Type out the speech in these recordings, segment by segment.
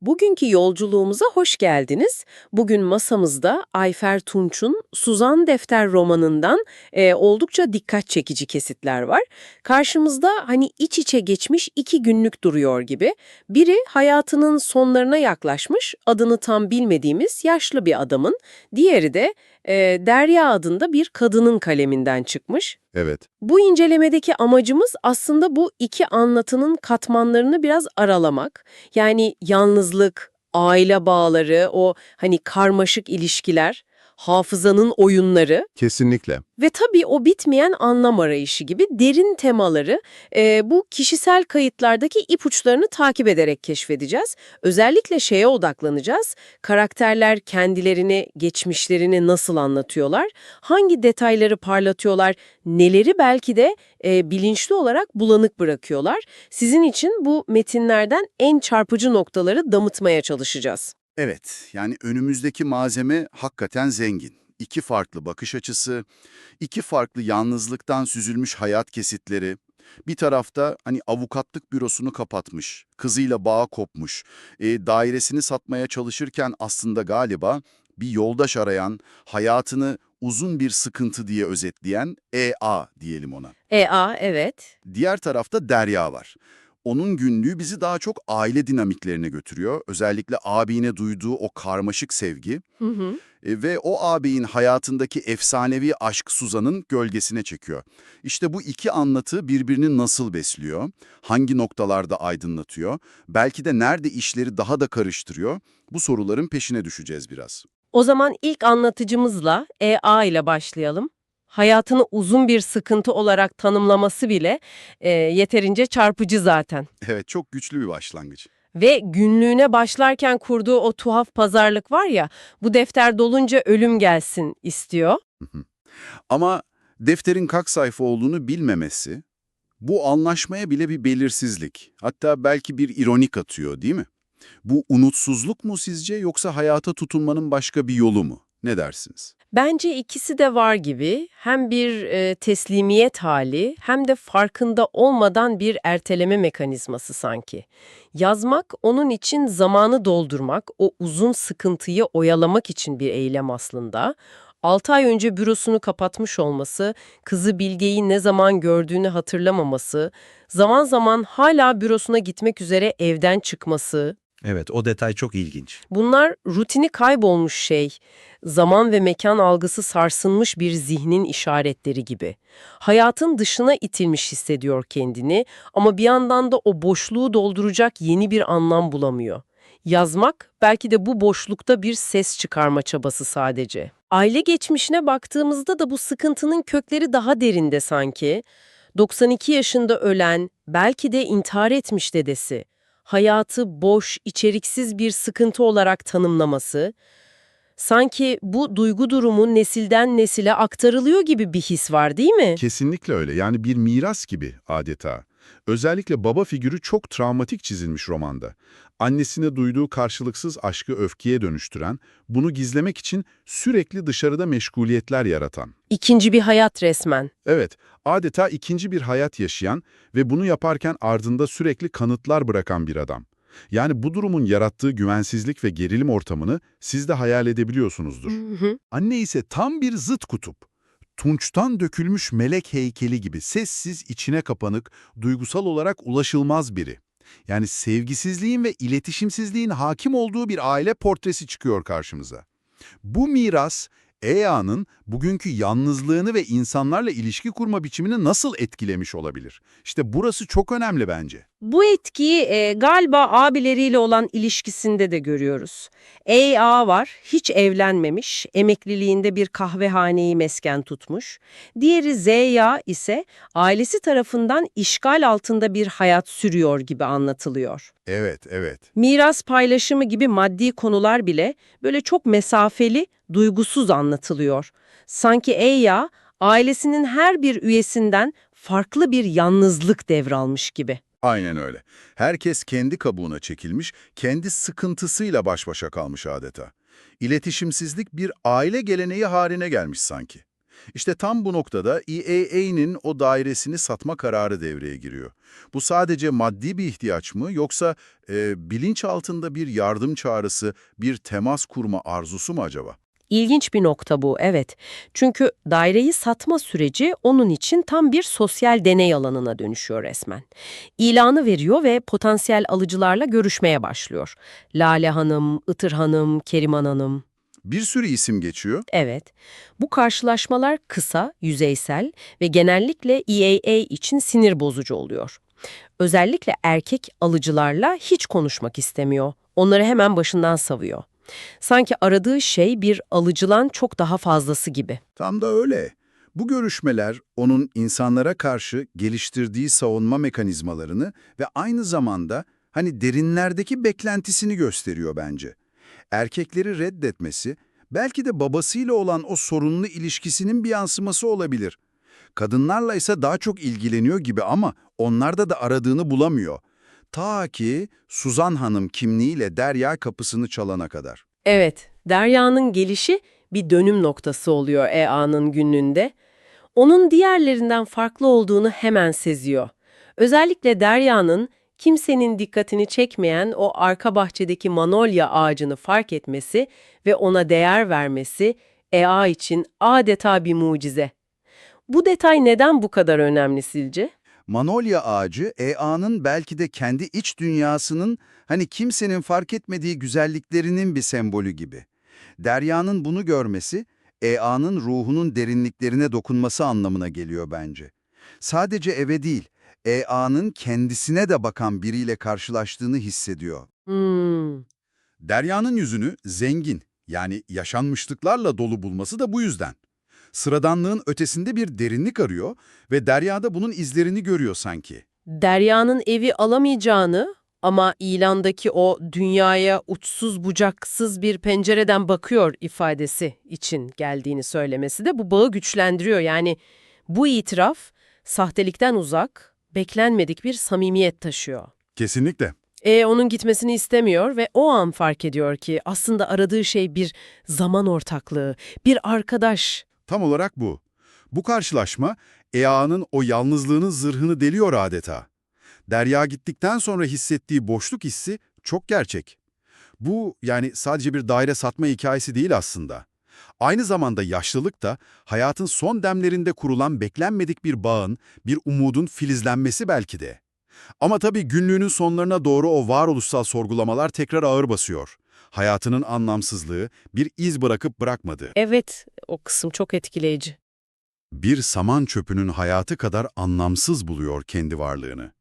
Bugünkü yolculuğumuza hoş geldiniz. Bugün masamızda Ayfer Tunç'un Suzan Defter romanından e, oldukça dikkat çekici kesitler var. Karşımızda hani iç içe geçmiş iki günlük duruyor gibi. Biri hayatının sonlarına yaklaşmış, adını tam bilmediğimiz yaşlı bir adamın. Diğeri de e, Derya adında bir kadının kaleminden çıkmış. Evet, Bu incelemedeki amacımız aslında bu iki anlatının katmanlarını biraz aralamak. Yani yalnızlık, aile bağları, o hani karmaşık ilişkiler, hafızanın oyunları kesinlikle. ve tabii o bitmeyen anlam arayışı gibi derin temaları e, bu kişisel kayıtlardaki ipuçlarını takip ederek keşfedeceğiz. Özellikle şeye odaklanacağız. Karakterler kendilerini, geçmişlerini nasıl anlatıyorlar? Hangi detayları parlatıyorlar? Neleri belki de e, bilinçli olarak bulanık bırakıyorlar? Sizin için bu metinlerden en çarpıcı noktaları damıtmaya çalışacağız. Evet, yani önümüzdeki malzeme hakikaten zengin. İki farklı bakış açısı, iki farklı yalnızlıktan süzülmüş hayat kesitleri. Bir tarafta hani avukatlık bürosunu kapatmış, kızıyla bağı kopmuş, e, dairesini satmaya çalışırken aslında galiba bir yoldaş arayan, hayatını uzun bir sıkıntı diye özetleyen EA diyelim ona. E, a, evet. Diğer tarafta Derya var. Onun günlüğü bizi daha çok aile dinamiklerine götürüyor. Özellikle abine duyduğu o karmaşık sevgi Hı hı. e, ve o ağabeyin hayatındaki efsanevi aşk Suzan'ın gölgesine çekiyor. İşte bu iki anlatı birbirini nasıl besliyor, hangi noktalarda aydınlatıyor, belki de nerede işleri daha da karıştırıyor, bu soruların peşine düşeceğiz biraz. O zaman ilk anlatıcımızla EA ile başlayalım. Hayatını uzun bir sıkıntı olarak tanımlaması bile e, yeterince çarpıcı zaten. Evet, çok güçlü bir başlangıç. Ve günlüğüne başlarken kurduğu o tuhaf pazarlık var ya, bu defter dolunca ölüm gelsin istiyor. Ama defterin kaç sayfa olduğunu bilmemesi, bu anlaşmaya bile bir belirsizlik, hatta belki bir ironik atıyor değil mi? Bu umutsuzluk mu sizce yoksa hayata tutunmanın başka bir yolu mu? Ne dersiniz? Bence ikisi de var gibi. Hem bir e, teslimiyet hali hem de farkında olmadan bir erteleme mekanizması sanki. Yazmak onun için zamanı doldurmak, o uzun sıkıntıyı oyalamak için bir eylem aslında. 6 ay önce bürosunu kapatmış olması, kızı Bilge'yi ne zaman gördüğünü hatırlamaması, zaman zaman hala bürosuna gitmek üzere evden çıkması, Evet, o detay çok ilginç. Bunlar rutini kaybolmuş şey, zaman ve mekan algısı sarsılmış bir zihnin işaretleri gibi. Hayatın dışına itilmiş hissediyor kendini ama bir yandan da o boşluğu dolduracak yeni bir anlam bulamıyor. Yazmak belki de bu boşlukta bir ses çıkarma çabası sadece. Aile geçmişine baktığımızda da bu sıkıntının kökleri daha derinde sanki. 92 yaşında ölen, belki de intihar etmiş dedesi hayatı boş, içeriksiz bir sıkıntı olarak tanımlaması, sanki bu duygu durumu nesilden nesile aktarılıyor gibi bir his var değil mi? Kesinlikle öyle. Yani bir miras gibi adeta. Özellikle baba figürü çok travmatik çizilmiş romanda. Annesine duyduğu karşılıksız aşkı öfkeye dönüştüren, bunu gizlemek için sürekli dışarıda meşguliyetler yaratan. İkinci bir hayat resmen. Evet, adeta ikinci bir hayat yaşayan ve bunu yaparken ardında sürekli kanıtlar bırakan bir adam. Yani bu durumun yarattığı güvensizlik ve gerilim ortamını siz de hayal edebiliyorsunuzdur. Anne ise tam bir zıt kutup. Tunçtan dökülmüş melek heykeli gibi sessiz, içine kapanık, duygusal olarak ulaşılmaz biri. Yani sevgisizliğin ve iletişimsizliğin hakim olduğu bir aile portresi çıkıyor karşımıza. Bu miras, EA'nın bugünkü yalnızlığını ve insanlarla ilişki kurma biçimini nasıl etkilemiş olabilir? İşte burası çok önemli bence. Bu etkiyi e, galiba abileriyle olan ilişkisinde de görüyoruz. A var, hiç evlenmemiş, emekliliğinde bir kahvehaneyi mesken tutmuş. Diğeri Zya ise ailesi tarafından işgal altında bir hayat sürüyor gibi anlatılıyor. Evet, evet. Miras paylaşımı gibi maddi konular bile böyle çok mesafeli, duygusuz anlatılıyor. Sanki Eya, ailesinin her bir üyesinden farklı bir yalnızlık devralmış gibi. Aynen öyle. Herkes kendi kabuğuna çekilmiş, kendi sıkıntısıyla baş başa kalmış adeta. İletişimsizlik bir aile geleneği haline gelmiş sanki. İşte tam bu noktada EAA'nin o dairesini satma kararı devreye giriyor. Bu sadece maddi bir ihtiyaç mı yoksa e, bilinç altında bir yardım çağrısı, bir temas kurma arzusu mu acaba? İlginç bir nokta bu, evet. Çünkü daireyi satma süreci onun için tam bir sosyal deney alanına dönüşüyor resmen. İlanı veriyor ve potansiyel alıcılarla görüşmeye başlıyor. Lale Hanım, Itır Hanım, Keriman Hanım. Bir sürü isim geçiyor. Evet, bu karşılaşmalar kısa, yüzeysel ve genellikle EAA için sinir bozucu oluyor. Özellikle erkek alıcılarla hiç konuşmak istemiyor. Onları hemen başından savuyor. Sanki aradığı şey bir alıcılan çok daha fazlası gibi. Tam da öyle. Bu görüşmeler onun insanlara karşı geliştirdiği savunma mekanizmalarını ve aynı zamanda hani derinlerdeki beklentisini gösteriyor bence. Erkekleri reddetmesi belki de babasıyla olan o sorunlu ilişkisinin bir yansıması olabilir. Kadınlarla ise daha çok ilgileniyor gibi ama onlarda da aradığını bulamıyor. Ta ki Suzan Hanım kimliğiyle Derya kapısını çalana kadar. Evet, Derya'nın gelişi bir dönüm noktası oluyor EA'nın günlüğünde. Onun diğerlerinden farklı olduğunu hemen seziyor. Özellikle Derya'nın kimsenin dikkatini çekmeyen o arka bahçedeki manolya ağacını fark etmesi ve ona değer vermesi EA için adeta bir mucize. Bu detay neden bu kadar önemli sizce? Manolya ağacı, EA'nın belki de kendi iç dünyasının hani kimsenin fark etmediği güzelliklerinin bir sembolü gibi. Derya'nın bunu görmesi, EA'nın ruhunun derinliklerine dokunması anlamına geliyor bence. Sadece eve değil, EA'nın kendisine de bakan biriyle karşılaştığını hissediyor. Hmm, Derya'nın yüzünü zengin, yani yaşanmışlıklarla dolu bulması da bu yüzden. Sıradanlığın ötesinde bir derinlik arıyor ve Derya'da bunun izlerini görüyor sanki. Derya'nın evi alamayacağını ama ilandaki o dünyaya uçsuz bucaksız bir pencereden bakıyor ifadesi için geldiğini söylemesi de bu bağı güçlendiriyor. Yani bu itiraf sahtelikten uzak, beklenmedik bir samimiyet taşıyor. Kesinlikle. E onun gitmesini istemiyor ve o an fark ediyor ki aslında aradığı şey bir zaman ortaklığı, bir arkadaş. Tam olarak bu. Bu karşılaşma EA'nın o yalnızlığının zırhını deliyor adeta. Derya gittikten sonra hissettiği boşluk hissi çok gerçek. Bu yani sadece bir daire satma hikayesi değil aslında. Aynı zamanda yaşlılık da hayatın son demlerinde kurulan beklenmedik bir bağın, bir umudun filizlenmesi belki de. Ama tabii günlüğünün sonlarına doğru o varoluşsal sorgulamalar tekrar ağır basıyor. Hayatının anlamsızlığı bir iz bırakıp bırakmadı. Evet, o kısım çok etkileyici. bir saman çöpünün hayatı kadar anlamsız buluyor kendi varlığını.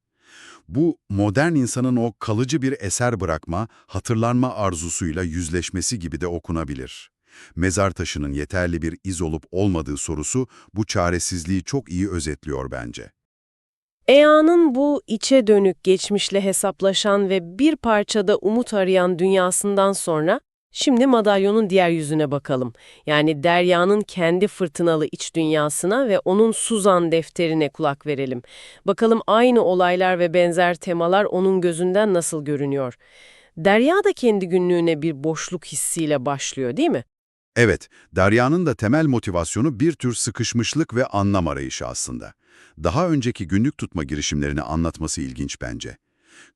Bu, modern insanın o kalıcı bir eser bırakma, hatırlanma arzusuyla yüzleşmesi gibi de okunabilir. Mezar taşının yeterli bir iz olup olmadığı sorusu bu çaresizliği çok iyi özetliyor bence. EA'nın bu içe dönük geçmişle hesaplaşan ve bir parçada umut arayan dünyasından sonra şimdi madalyonun diğer yüzüne bakalım. Yani Derya'nın kendi fırtınalı iç dünyasına ve onun Suzan defterine kulak verelim. Bakalım aynı olaylar ve benzer temalar onun gözünden nasıl görünüyor. Derya da kendi günlüğüne bir boşluk hissiyle başlıyor değil mi? Evet, Derya'nın da temel motivasyonu bir tür sıkışmışlık ve anlam arayışı aslında. Daha önceki günlük tutma girişimlerini anlatması ilginç bence.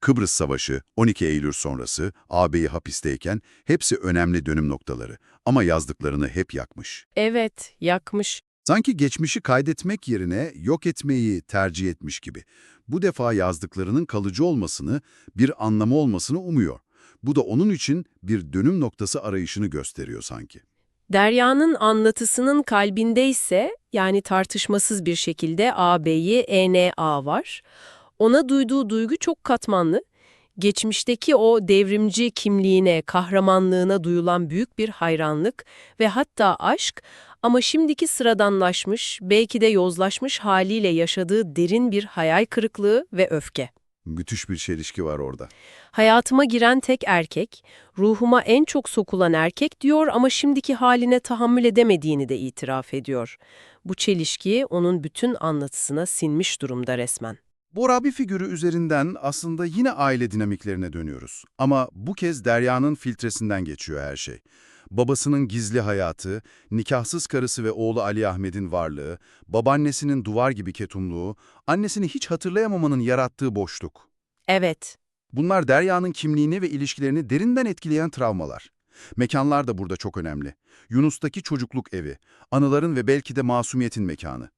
Kıbrıs Savaşı, 12 Eylül sonrası, ağabeyi hapisteyken hepsi önemli dönüm noktaları ama yazdıklarını hep yakmış. Evet, yakmış. Sanki geçmişi kaydetmek yerine yok etmeyi tercih etmiş gibi. Bu defa yazdıklarının kalıcı olmasını, bir anlamı olmasını umuyor. Bu da onun için bir dönüm noktası arayışını gösteriyor sanki. Derya'nın anlatısının kalbinde ise yani tartışmasız bir şekilde ağabeyi ENA var. Ona duyduğu duygu çok katmanlı. Geçmişteki o devrimci kimliğine, kahramanlığına duyulan büyük bir hayranlık ve hatta aşk ama şimdiki sıradanlaşmış, belki de yozlaşmış haliyle yaşadığı derin bir hayal kırıklığı ve öfke. Müthiş bir çelişki var orada. Hayatıma giren tek erkek, ruhuma en çok sokulan erkek diyor ama şimdiki haline tahammül edemediğini de itiraf ediyor. Bu çelişki onun bütün anlatısına sinmiş durumda resmen. Bu Rabi figürü üzerinden aslında yine aile dinamiklerine dönüyoruz. Ama bu kez Derya'nın filtresinden geçiyor her şey. Babasının gizli hayatı, nikahsız karısı ve oğlu Ali Ahmet'in varlığı, babaannesinin duvar gibi ketumluğu, annesini hiç hatırlayamamanın yarattığı boşluk. Evet. Bunlar Derya'nın kimliğini ve ilişkilerini derinden etkileyen travmalar. Mekanlar da burada çok önemli. Yunus'taki çocukluk evi, anıların ve belki de masumiyetin mekanı.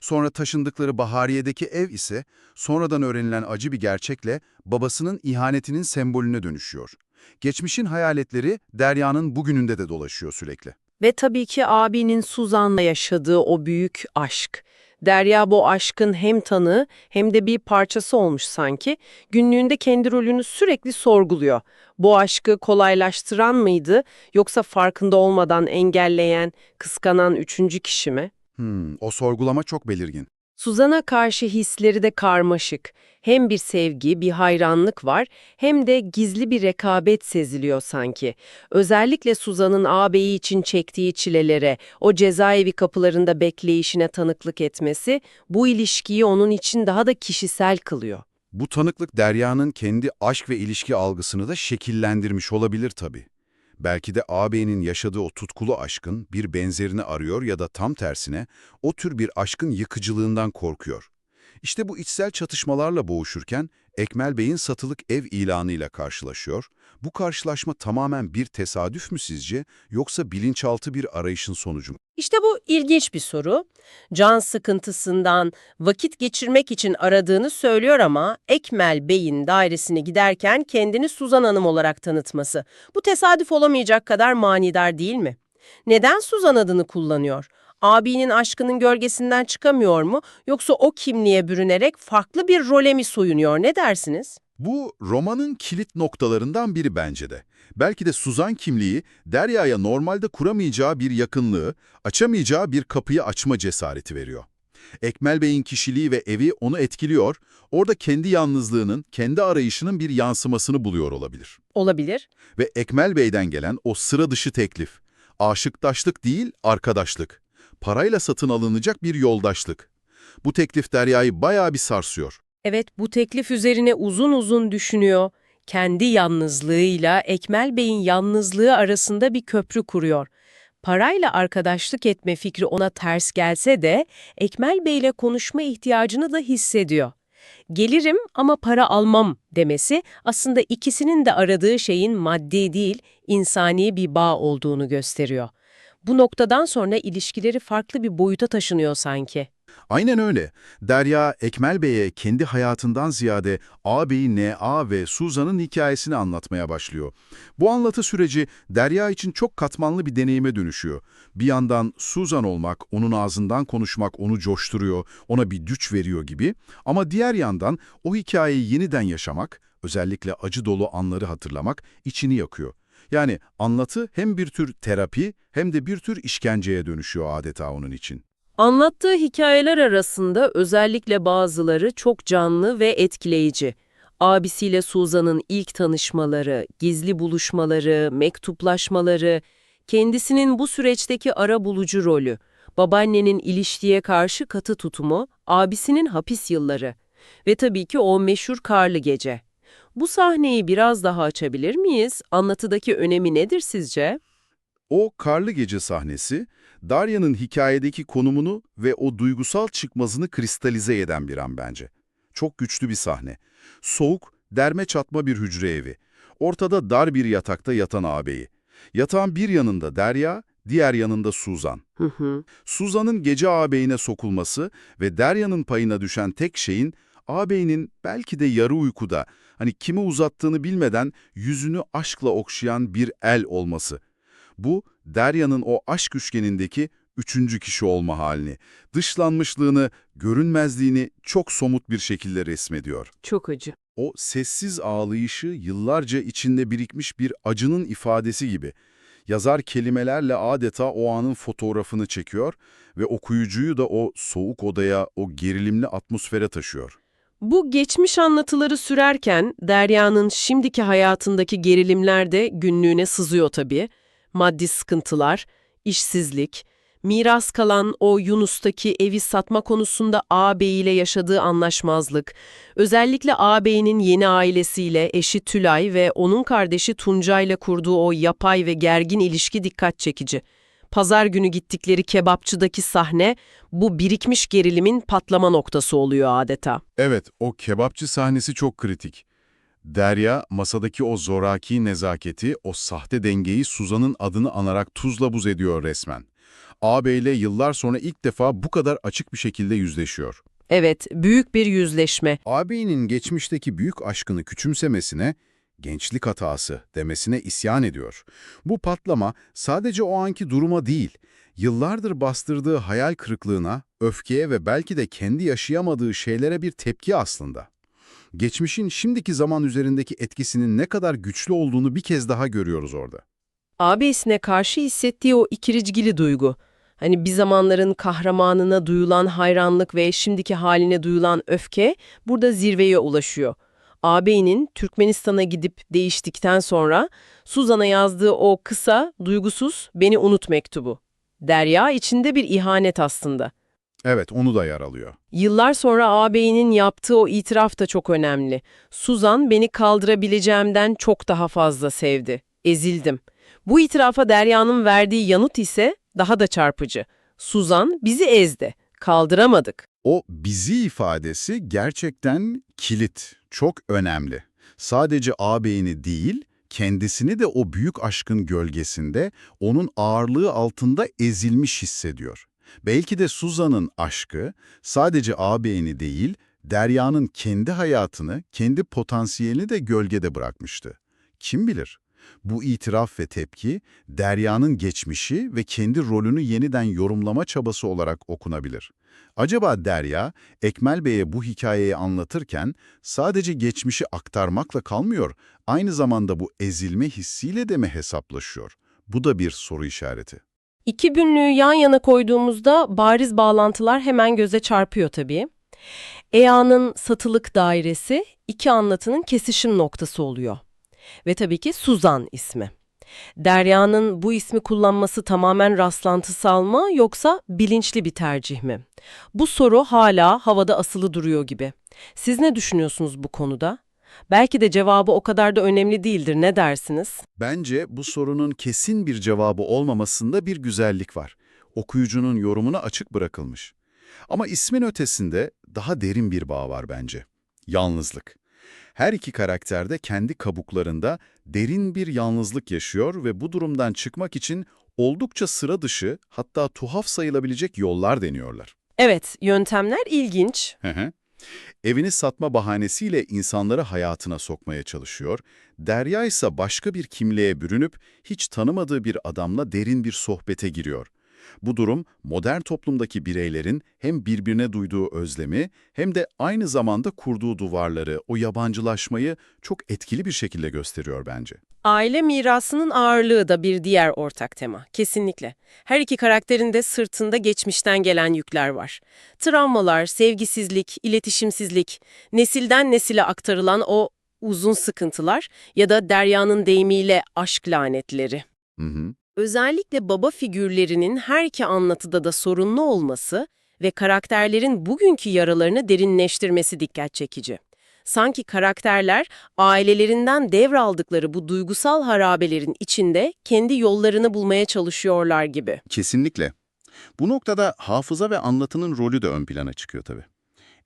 Sonra taşındıkları Bahariye'deki ev ise sonradan öğrenilen acı bir gerçekle babasının ihanetinin sembolüne dönüşüyor. Geçmişin hayaletleri Derya'nın bugününde de dolaşıyor sürekli. Ve tabii ki abinin Suzan'la yaşadığı o büyük aşk. Derya bu aşkın hem tanığı hem de bir parçası olmuş sanki. Günlüğünde kendi rolünü sürekli sorguluyor. Bu aşkı kolaylaştıran mıydı yoksa farkında olmadan engelleyen, kıskanan üçüncü kişi mi? Hmm, o sorgulama çok belirgin. Suzan'a karşı hisleri de karmaşık. Hem bir sevgi, bir hayranlık var hem de gizli bir rekabet seziliyor sanki. Özellikle Suzan'ın ağabeyi için çektiği çilelere, o cezaevi kapılarında bekleyişine tanıklık etmesi bu ilişkiyi onun için daha da kişisel kılıyor. Bu tanıklık Derya'nın kendi aşk ve ilişki algısını da şekillendirmiş olabilir tabii. Belki de ağabeyinin yaşadığı o tutkulu aşkın bir benzerini arıyor ya da tam tersine o tür bir aşkın yıkıcılığından korkuyor. İşte bu içsel çatışmalarla boğuşurken Ekmel Bey'in satılık ev ilanıyla karşılaşıyor. Bu karşılaşma tamamen bir tesadüf mü sizce yoksa bilinçaltı bir arayışın sonucu mu? İşte bu ilginç bir soru. Can sıkıntısından vakit geçirmek için aradığını söylüyor ama Ekmel Bey'in dairesine giderken kendini Suzan Hanım olarak tanıtması. Bu tesadüf olamayacak kadar manidar değil mi? Neden Suzan adını kullanıyor? Abinin aşkının gölgesinden çıkamıyor mu yoksa o kimliğe bürünerek farklı bir role mi soyunuyor ne dersiniz? Bu romanın kilit noktalarından biri bence de. Belki de Suzan kimliği Derya'ya normalde kuramayacağı bir yakınlığı, açamayacağı bir kapıyı açma cesareti veriyor. Ekmel Bey'in kişiliği ve evi onu etkiliyor, orada kendi yalnızlığının, kendi arayışının bir yansımasını buluyor olabilir. Olabilir. Ve Ekmel Bey'den gelen o sıra dışı teklif, aşıktaşlık değil, arkadaşlık, parayla satın alınacak bir yoldaşlık. Bu teklif Derya'yı bayağı bir sarsıyor. Evet, bu teklif üzerine uzun uzun düşünüyor. Kendi yalnızlığıyla Ekmel Bey'in yalnızlığı arasında bir köprü kuruyor. Parayla arkadaşlık etme fikri ona ters gelse de Ekmel Bey'le konuşma ihtiyacını da hissediyor. Gelirim ama para almam demesi aslında ikisinin de aradığı şeyin maddi değil, insani bir bağ olduğunu gösteriyor. Bu noktadan sonra ilişkileri farklı bir boyuta taşınıyor sanki. Aynen öyle. Derya, Ekmel Bey'e kendi hayatından ziyade ağabeyi N.A. ve Suzan'ın hikayesini anlatmaya başlıyor. Bu anlatı süreci Derya için çok katmanlı bir deneyime dönüşüyor. Bir yandan Suzan olmak, onun ağzından konuşmak onu coşturuyor, ona bir güç veriyor gibi. Ama diğer yandan o hikayeyi yeniden yaşamak, özellikle acı dolu anları hatırlamak içini yakıyor. Yani anlatı hem bir tür terapi hem de bir tür işkenceye dönüşüyor adeta onun için. Anlattığı hikayeler arasında özellikle bazıları çok canlı ve etkileyici. Abisiyle Suzan'ın ilk tanışmaları, gizli buluşmaları, mektuplaşmaları, kendisinin bu süreçteki ara bulucu rolü, babaannenin ilişkiye karşı katı tutumu, abisinin hapis yılları ve tabii ki o meşhur karlı gece. Bu sahneyi biraz daha açabilir miyiz? Anlatıdaki önemi nedir sizce? O karlı gece sahnesi, Darya'nın hikayedeki konumunu ve o duygusal çıkmazını kristalize eden bir an bence. Çok güçlü bir sahne. Soğuk, derme çatma bir hücre evi. Ortada dar bir yatakta yatan ağabeyi. Yatağın bir yanında Derya, diğer yanında Suzan. Suzan'ın gece ağabeyine sokulması ve Derya'nın payına düşen tek şeyin ağabeyinin belki de yarı uykuda, hani kimi uzattığını bilmeden yüzünü aşkla okşayan bir el olması. Bu, Derya'nın o aşk üçgenindeki üçüncü kişi olma halini, dışlanmışlığını, görünmezliğini çok somut bir şekilde resmediyor. Çok acı. O sessiz ağlayışı yıllarca içinde birikmiş bir acının ifadesi gibi. Yazar kelimelerle adeta o anın fotoğrafını çekiyor ve okuyucuyu da o soğuk odaya, o gerilimli atmosfere taşıyor. Bu geçmiş anlatıları sürerken Derya'nın şimdiki hayatındaki gerilimler de günlüğüne sızıyor tabii. Maddi sıkıntılar, işsizlik, Miras kalan o Yunus'taki evi satma konusunda ağabey ile yaşadığı anlaşmazlık, özellikle ağabeyinin yeni ailesiyle eşi Tülay ve onun kardeşi Tunca ile kurduğu o yapay ve gergin ilişki dikkat çekici. Pazar günü gittikleri kebapçıdaki sahne bu birikmiş gerilimin patlama noktası oluyor adeta. Evet, o kebapçı sahnesi çok kritik. Derya, masadaki o zoraki nezaketi, o sahte dengeyi Suzan'ın adını anarak tuzla buz ediyor resmen. Ağabeyle yıllar sonra ilk defa bu kadar açık bir şekilde yüzleşiyor. Evet, büyük bir yüzleşme. Ağabeyinin geçmişteki büyük aşkını küçümsemesine, gençlik hatası demesine isyan ediyor. Bu patlama sadece o anki duruma değil, yıllardır bastırdığı hayal kırıklığına, öfkeye ve belki de kendi yaşayamadığı şeylere bir tepki aslında. Geçmişin şimdiki zaman üzerindeki etkisinin ne kadar güçlü olduğunu bir kez daha görüyoruz orada. Ağabeyisine karşı hissettiği o ikiricgili duygu. Hani bir zamanların kahramanına duyulan hayranlık ve şimdiki haline duyulan öfke burada zirveye ulaşıyor. Ağabeyinin Türkmenistan'a gidip değiştikten sonra Suzan'a yazdığı o kısa, duygusuz beni unut mektubu. Derya içinde bir ihanet aslında. Evet, onu da yer alıyor. Yıllar sonra ağabeyinin yaptığı o itiraf da çok önemli. Suzan beni kaldırabileceğimden çok daha fazla sevdi. Ezildim. Bu itirafa Derya'nın verdiği yanıt ise daha da çarpıcı. Suzan bizi ezdi. Kaldıramadık. O bizi ifadesi gerçekten kilit, çok önemli. Sadece ağabeyini değil, kendisini de o büyük aşkın gölgesinde, onun ağırlığı altında ezilmiş hissediyor. Belki de Suzan'ın aşkı sadece ağabeyini değil, Derya'nın kendi hayatını, kendi potansiyelini de gölgede bırakmıştı. Kim bilir? Bu itiraf ve tepki, Derya'nın geçmişi ve kendi rolünü yeniden yorumlama çabası olarak okunabilir. Acaba Derya, Ekmel Bey'e bu hikayeyi anlatırken sadece geçmişi aktarmakla kalmıyor, aynı zamanda bu ezilme hissiyle de mi hesaplaşıyor? Bu da bir soru işareti. İki günlüğü yan yana koyduğumuzda bariz bağlantılar hemen göze çarpıyor tabii. EA'nın satılık dairesi iki anlatının kesişim noktası oluyor. Ve tabii ki Suzan ismi. Derya'nın bu ismi kullanması tamamen rastlantısal mı yoksa bilinçli bir tercih mi? Bu soru hala havada asılı duruyor gibi. Siz ne düşünüyorsunuz bu konuda? Belki de cevabı o kadar da önemli değildir. Ne dersiniz? Bence bu sorunun kesin bir cevabı olmamasında bir güzellik var. Okuyucunun yorumuna açık bırakılmış. Ama ismin ötesinde daha derin bir bağ var bence. Yalnızlık. Her iki karakter de kendi kabuklarında derin bir yalnızlık yaşıyor ve bu durumdan çıkmak için oldukça sıra dışı hatta tuhaf sayılabilecek yollar deniyorlar. Evet, yöntemler ilginç. Hı hı. Evini satma bahanesiyle insanları hayatına sokmaya çalışıyor. Derya ise başka bir kimliğe bürünüp hiç tanımadığı bir adamla derin bir sohbete giriyor. Bu durum modern toplumdaki bireylerin hem birbirine duyduğu özlemi hem de aynı zamanda kurduğu duvarları, o yabancılaşmayı çok etkili bir şekilde gösteriyor bence. Aile mirasının ağırlığı da bir diğer ortak tema. Kesinlikle. Her iki karakterin de sırtında geçmişten gelen yükler var. Travmalar, sevgisizlik, iletişimsizlik, nesilden nesile aktarılan o uzun sıkıntılar ya da Derya'nın deyimiyle aşk lanetleri. Hı hı. Özellikle baba figürlerinin her iki anlatıda da sorunlu olması ve karakterlerin bugünkü yaralarını derinleştirmesi dikkat çekici. Sanki karakterler ailelerinden devraldıkları bu duygusal harabelerin içinde kendi yollarını bulmaya çalışıyorlar gibi. Kesinlikle. Bu noktada hafıza ve anlatının rolü de ön plana çıkıyor tabii.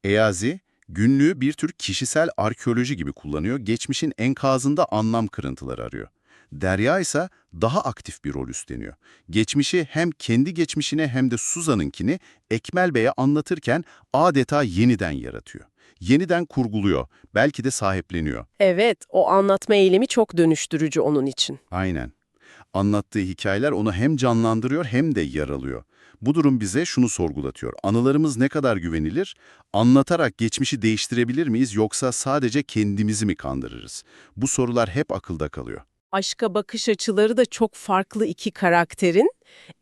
Eyazi, günlüğü bir tür kişisel arkeoloji gibi kullanıyor, geçmişin enkazında anlam kırıntıları arıyor. Derya ise daha aktif bir rol üstleniyor. Geçmişi hem kendi geçmişine hem de Suzan'ınkini Ekmel Bey'e anlatırken adeta yeniden yaratıyor. Yeniden kurguluyor, belki de sahipleniyor. Evet, o anlatma eylemi çok dönüştürücü onun için. Aynen. Anlattığı hikayeler onu hem canlandırıyor hem de yaralıyor. Bu durum bize şunu sorgulatıyor. Anılarımız ne kadar güvenilir? Anlatarak geçmişi değiştirebilir miyiz yoksa sadece kendimizi mi kandırırız? Bu sorular hep akılda kalıyor. Aşka bakış açıları da çok farklı iki karakterin.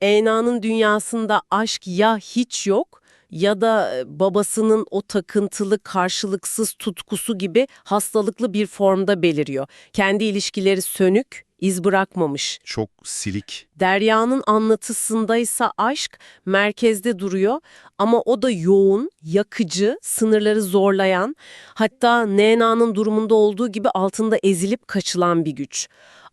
Ena'nın dünyasında aşk ya hiç yok ya da e, babasının o takıntılı, karşılıksız tutkusu gibi hastalıklı bir formda beliriyor. Kendi ilişkileri sönük, iz bırakmamış. Çok silik. Derya'nın anlatısındaysa aşk merkezde duruyor ama o da yoğun, yakıcı, sınırları zorlayan, hatta Nena'nın durumunda olduğu gibi altında ezilip kaçılan bir güç.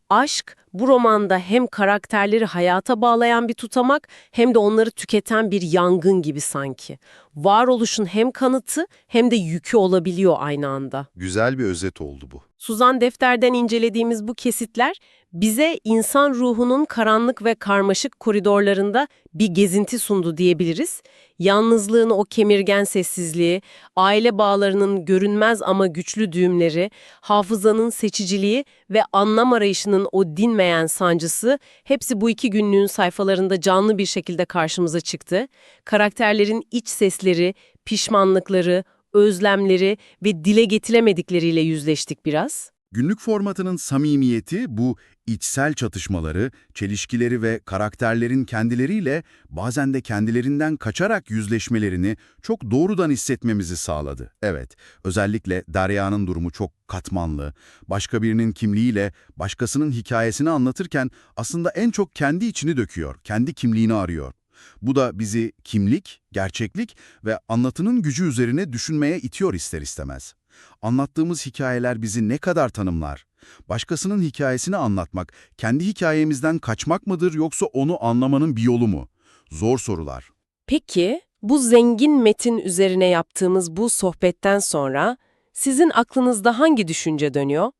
Aşk bu romanda hem karakterleri hayata bağlayan bir tutamak hem de onları tüketen bir yangın gibi sanki. Varoluşun hem kanıtı hem de yükü olabiliyor aynı anda. Güzel bir özet oldu bu. Suzan Defter'den incelediğimiz bu kesitler bize insan ruhunun karanlık ve karmaşık koridorlarında bir gezinti sundu diyebiliriz. Yalnızlığın o kemirgen sessizliği, aile bağlarının görünmez ama güçlü düğümleri, hafızanın seçiciliği ve anlam arayışının o dinmeyen sancısı hepsi bu iki günlüğün sayfalarında canlı bir şekilde karşımıza çıktı. Karakterlerin iç sesleri, pişmanlıkları, özlemleri ve dile getiremedikleriyle yüzleştik biraz. Günlük formatının samimiyeti bu içsel çatışmaları, çelişkileri ve karakterlerin kendileriyle bazen de kendilerinden kaçarak yüzleşmelerini çok doğrudan hissetmemizi sağladı. Evet, özellikle Derya'nın durumu çok katmanlı. Başka birinin kimliğiyle başkasının hikayesini anlatırken aslında en çok kendi içini döküyor, kendi kimliğini arıyor. Bu da bizi kimlik, gerçeklik ve anlatının gücü üzerine düşünmeye itiyor ister istemez. Anlattığımız hikayeler bizi ne kadar tanımlar? Başkasının hikayesini anlatmak, kendi hikayemizden kaçmak mıdır yoksa onu anlamanın bir yolu mu? Zor sorular. Peki, bu zengin metin üzerine yaptığımız bu sohbetten sonra sizin aklınızda hangi düşünce dönüyor?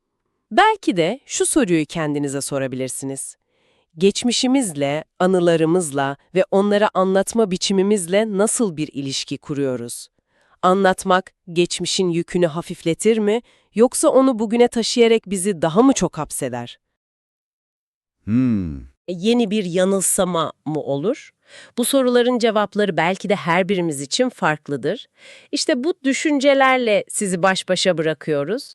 Belki de şu soruyu kendinize sorabilirsiniz. Geçmişimizle, anılarımızla ve onlara anlatma biçimimizle nasıl bir ilişki kuruyoruz? Anlatmak geçmişin yükünü hafifletir mi yoksa onu bugüne taşıyarak bizi daha mı çok hapseder? Hmm, E, yeni bir yanılsama mı olur? Bu soruların cevapları belki de her birimiz için farklıdır. İşte bu düşüncelerle sizi baş başa bırakıyoruz.